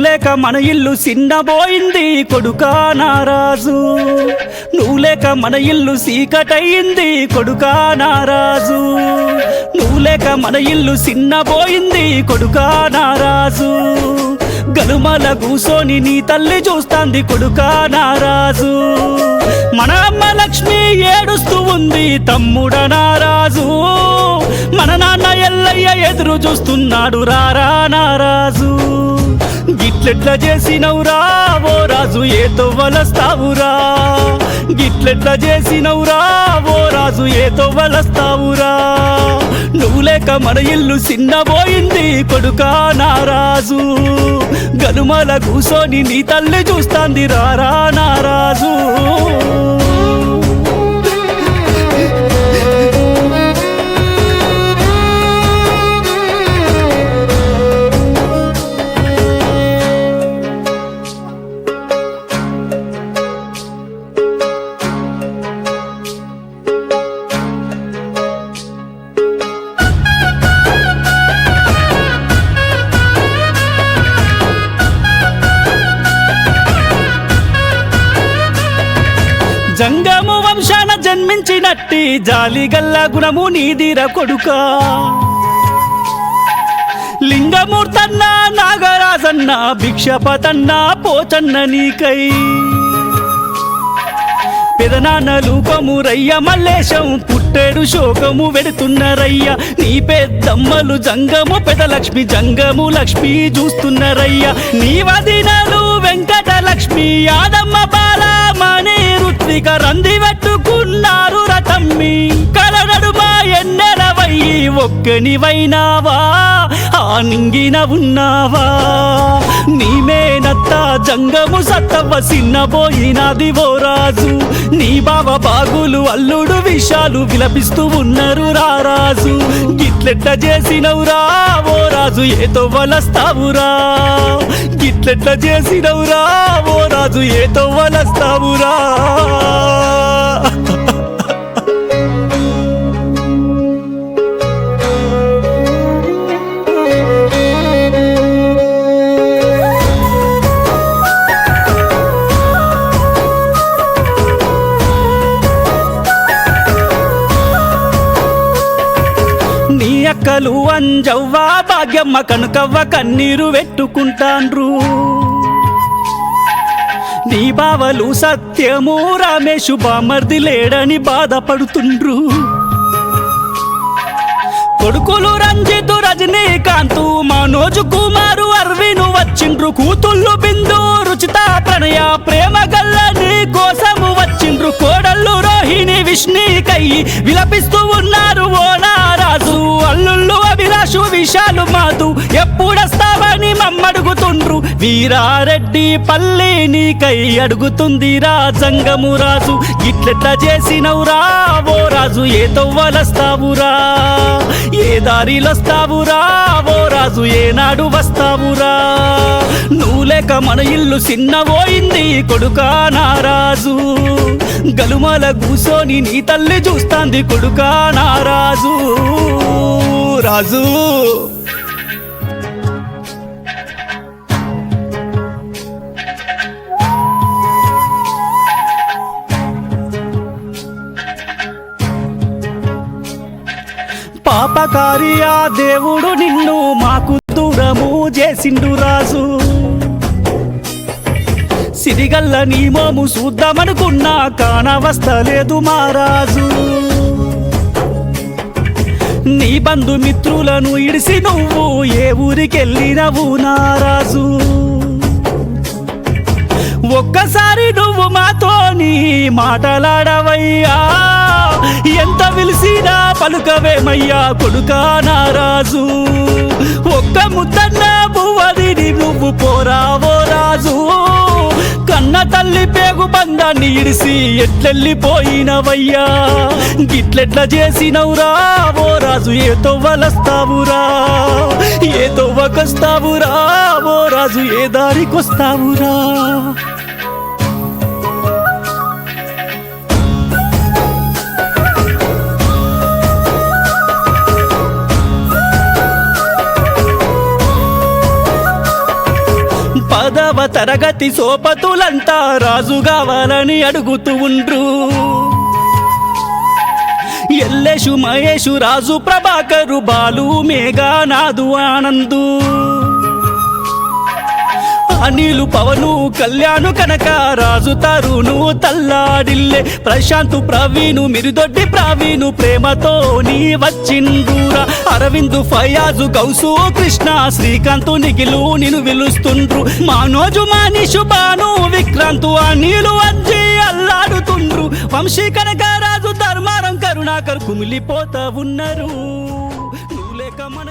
లేక మన ఇల్లు చిన్నబోయింది కొడుకా నారాజు. నువ్వు లేక మన ఇల్లు సీకటయింది కొడుకా నారాజు. నువ్వు లేక మన ఇల్లు చిన్నబోయింది కొడుకా నారాజు. గలుమల కూసోని నీ తల్లి చూస్తాంది కొడుకా నారాజు. మన అమ్మ లక్ష్మి ఏడుస్తూ ఉంది తమ్ముడ నారాజు. మన నాన్న ఎల్లయ్య ఎదురు చూస్తున్నాడు రారా నారాజు. గిట్లెట్ల చేసినవురా ఓ రాజు ఏ తొవ్వలస్తావురా గిట్లెట్ల చేసినవురా ఓ రాజు ఏ తొవ్వలస్తావురా నువ్వు లేక మన ఇల్లు చిన్నబోయింది కొడుకా నారాజు గనుమల కూసోని నీ తల్లి చూస్తాంది రారా నారాజు జంగము వంశాన జన్మించినట్టి జాలిగల్లా గుణము నీదిర కొడుక. లింగమూర్తన్న నాగరాజన్న భిక్షపతన్న పోచన్న నీకై. పెదనాన్నలు కొమురయ్య మల్లేశం పుట్టేడు శోకము వెడుతున్నరయ్య నీ పెద్దమ్మలు జంగము పెదలక్ష్మి జంగము లక్ష్మి చూస్తున్నరయ్య నీ వదినలు వెంకట లక్ష్మి యాదమ్మ కోరిక రంది పెట్టుకున్నారు రతమ్మి కలనడుమ ఎన్నెలవయ్యి ఒక్కనివైనావా? ఆ నింగిన ఉన్నావా? జంగము సత్తవ్వ సిన్నబోయినది ఓ రాజు. నీ బావ బాగులు అల్లుడు విషాలు విలపిస్తూ ఉన్నారు రారాజు గిట్లెట్ట చేసినవురా ఓ రాజు ఏతో వలస్తావురా గిట్లెట్ట చేసినవురా ఓ రాజు ఏతో వలస్తావురా అక్కలు అంజవ్వ భాగ్యమ్మ కనుకవ్వ కన్నీరు పెట్టుకుంటాండ్రు. నీ బావలు సత్యము రమేషు బామర్ది లేడని బాధపడుతుండ్రు. కొడుకులు రంజితు రజనీకాంతు మనోజు కుమారు అరవిను వచ్చిండ్రు. కూతుళ్ళు బిందు రుచిత ప్రణయ ప్రేమ గల్ల నీ కోసము వచ్చిండ్రు. కోడళ్ళు రోహిణి విష్ణుకై విలపిస్తూ పశు విషాలు మాధు ఎప్పుడొస్తావని మమ్మడుగుతుండ్రు. వీరారెడ్డి పల్లె నీకై అడుగుతుంది రాజంగము రాజు. ఇట్లెట్ల చేసినవురా ఓ రాజు ఏ తొవ్వలస్తావురా? ఏ దారిలొస్తావురా ఓ రాజు ఏనాడు వస్తావురా? నువ్వు లేక మన ఇల్లు చిన్నబోయింది కొడుకా నారాజు గలుమల కూసోని నీ తల్లి చూస్తాంది కొడుకా నారాజు రాజు పాపకారియా దేవుడు నిన్ను మాకు దూరము చేసిండు రాజు. సిరిగల్ల నీ మోము చూద్దామనుకున్నా కానవస్తలేదు మారాజు నీ బంధుమిత్రులను ఇడిసి నువ్వు ఏ ఊరికెళ్ళినవు నారాజు? ఒక్కసారి నువ్వు మాతోని మాటలాడవయ్యా. ఎంత పిలిసినా పలుకవేమయ్యా కొడుకా నారాజు? ఒక్క ముద్దన్న పువ్వదిని నువ్వు పోరావో రాజు. తల్లి పేగు బంధాన్ని ఇడిసి ఎట్లెళ్ళిపోయినవయ్యా? గిట్లెట్ల చేసినవురా? ఓ రాజు ఏ తొవ్వలస్తావురా ఏ తొవ్వకొస్తావురా ఓ రాజు ఏ దారికొస్తావురా? పదవ తరగతి సోపతులంతా రాజు కావాలని అడుగుతూ ఉండ్రు. ఎల్లేషు మహేషు రాజు ప్రభాకరు బాలు మేఘా నాదు ఆనందు. అనిలు పవను కళ్యాణు కనక రాజు తరుణు తల్లాడిల్లే ప్రశాంతు ప్రవీణు మిరుదొడ్డి ప్రవీణు ప్రేమతో నీ వచ్చిండ్రురా అరవిందు ఫయాజు గౌసు కృష్ణ శ్రీకాంత్ నిఖిలు నిన్ను విలుస్తుండ్రు మానోజు మానిషు బాను విక్రాంతు అనిలు వచ్చి అల్లాడుతుండ్రు. వంశీ కనక రాజు ధర్మారం కరుణాకర్ కుమిలిపోతా ఉన్నారు. నువ్వు లేక మన